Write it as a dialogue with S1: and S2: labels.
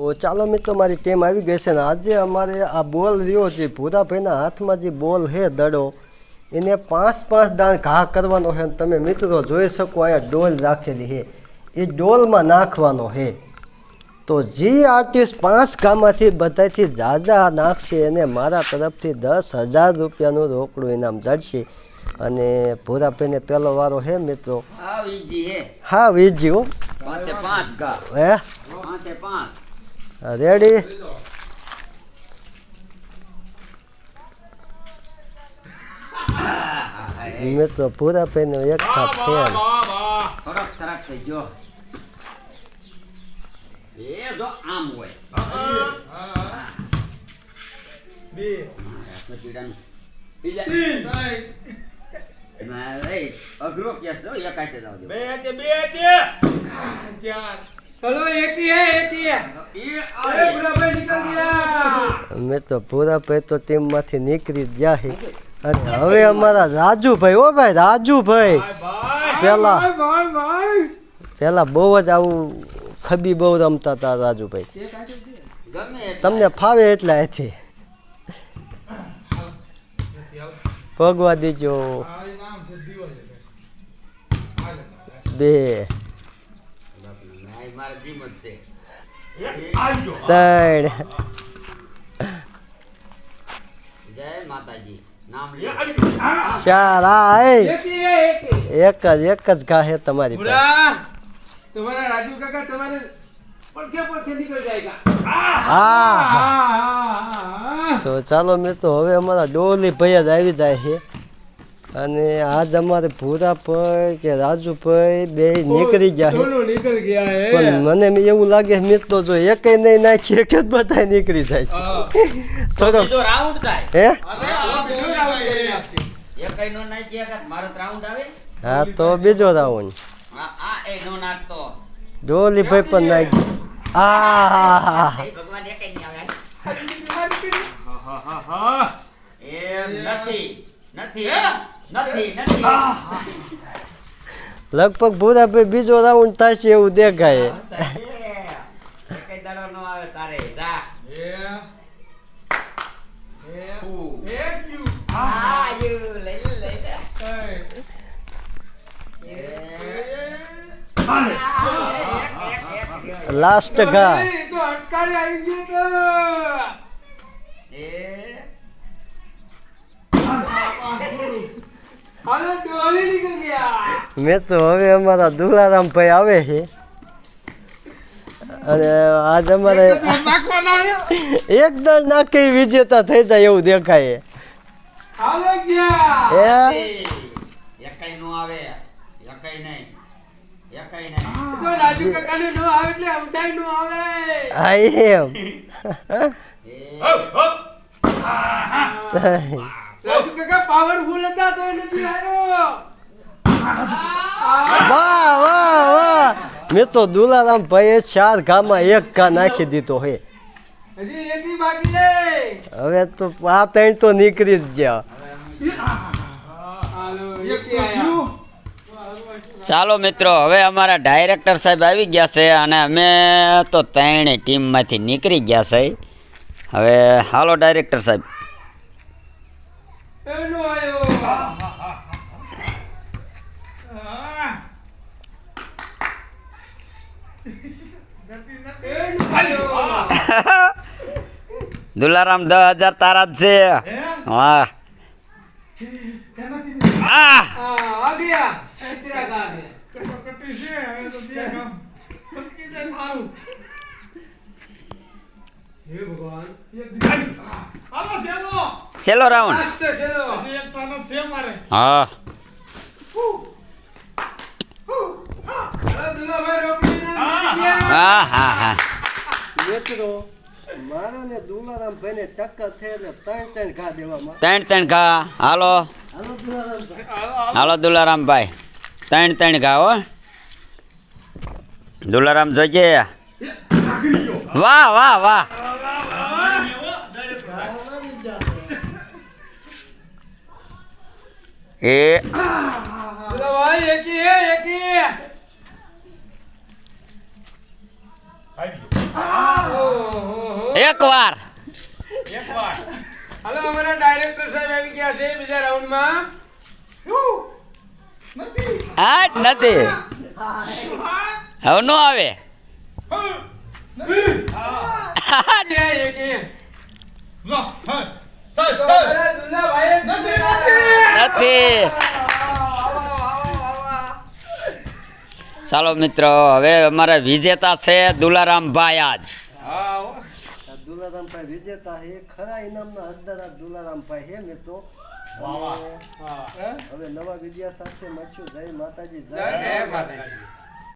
S1: તો ચાલો મિત્રો મારી ટીમ આવી ગઈ છે ને આજે અમારે આ બોલ રહ્યો છે. ભૂરાભાઈના હાથમાં જે બોલ છે દડો એને પાંચ પાંચ દાણ ઘા કરવાનો છે તમે મિત્રો જોઈ શકો અહીંયા ડોલ રાખેલી છે. એ ડોલમાં નાખવાનો છે. તો જે આર્ટિસ્ટ પાંચ ગામમાંથી બધાથી ઝાઝા નાખશે એને મારા તરફથી દસ હજાર રૂપિયાનું રોકડું ઇનામ જડશે. અને ભૂરાભાઈને પહેલો વારો છે મિત્રો.
S2: આ વીજી હા
S1: વીજી હો.
S2: પાંચે. પાંચ ગા તો પૂરા
S1: રેડી ભૂરાભાઈને એક થાપ ફેર
S2: થોડોક સરસ થઈ ગયો એ જો આમ હોય કચીડાનું. બીજા એમાં લઈ અઘરો કેસ જો એકાચે જાવ દો
S3: हेलो एक ही है एक ही है
S2: એ
S3: अरे बुरा भाई निकल गया
S1: મિત્રો ભૂરાભાઈ તો ટીમમાંથી નીકળી જ ગયા છે અને હવે અમારા રાજુભાઈ હો ભાઈ રાજુભાઈ પેલા
S3: भाई भाई भाई
S1: પેલા બહુ જ આવું ખબી બહુ રમતા હતા રાજુભાઈ
S2: ગમે એટલા.
S1: તમને ફાવે એટલા એથી ભગવા દીજો બે
S2: નાય, મારા
S3: જીમત
S1: એક જ એક જ ગાહે તમારી
S3: તમારા રાજુ
S1: તો ચાલો મેં તો હવે અમારા ડોલી ભાઈ જ આવી જાય છે. અને આ અમારે ભૂરા ભાઈ કે રાજુ ભાઈ બે નીકળી ગયા
S3: નીકળી
S1: પણ મને એવું લાગે મિત તો જો એક નહીં નાખીએ કે જ બધા નીકળી જાય છે.
S2: સરો
S1: હે? હા તો બીજો રાઉન્ડ ડોલી ભાઈ પણ નાખી આ
S2: નથી. નથી.
S1: લગભગ ભૂરાભાઈ બીજો રાઉન્ડ થશે એવું દેખાય.
S2: એ. કઈ
S1: મેં તો હવે અમારા દુલારામ ભાઈ આવે છે. અને આજ અમારે એકદમ નાખી વિજેતા થઈ જાય એવું દેખાય.
S2: આવે
S3: રાજુ કાકા પાવરફુલ હતા તો નથી આવ્યો.
S1: વાહ વાહ વાહ. મેં તો દુલારામ ભાઈએ ચાર ઘામાં એક ઘા નાખી દીધો હે.
S3: હજી એક ही બાકી છે
S1: હવે તો આ ત્રણ તો નીકળી જ ગયા.
S2: ચાલો મિત્રો હવે અમારા ડાયરેક્ટર સાહેબ આવી ગયા છે અને અમે તો ત્રણેય ટીમમાંથી નીકળી ગયા છે. હવે હાલો ડાયરેક્ટર સાહેબ.
S3: એનો આયો.
S2: દુલારામ દસ હજાર તારા જ છે.
S3: ભગવાન.
S2: છેલ્લો રાઉન્ડ હા. હા હા હા.
S1: મિત્રો મારાને દુલારામભાઈને ટક્કર થઈને ત્રણ ત્રણ ઘા દેવામાં.
S2: ત્રણ ત્રણ ઘા. હાલો.
S1: હાલો દુલારામ
S2: જોઈએ વાહ વાહ વાહ. એ
S3: ભાઈ એકી એ એકી
S2: એક વાર
S3: હાલો અમારા ડાયરેક્ટર સાહેબ આવી ગયા છે બીજા રાઉન્ડમાં
S2: હા નથી. હવે નો આવે. હા
S3: વાહ.
S2: ચાલો મિત્રો હવે અમારા વિજેતા છે દુલારામ ભાઈ આજ.
S1: દુલારામ દુલારામભાઈ વિજેતા હે ખરા ઇનામના હકદાર દુલારામ દુલારામભાઈ હે. મિત્રો હવે નવા વિદ્યા સાથે મળશું. જય માતાજી જય
S3: જય માતાજી.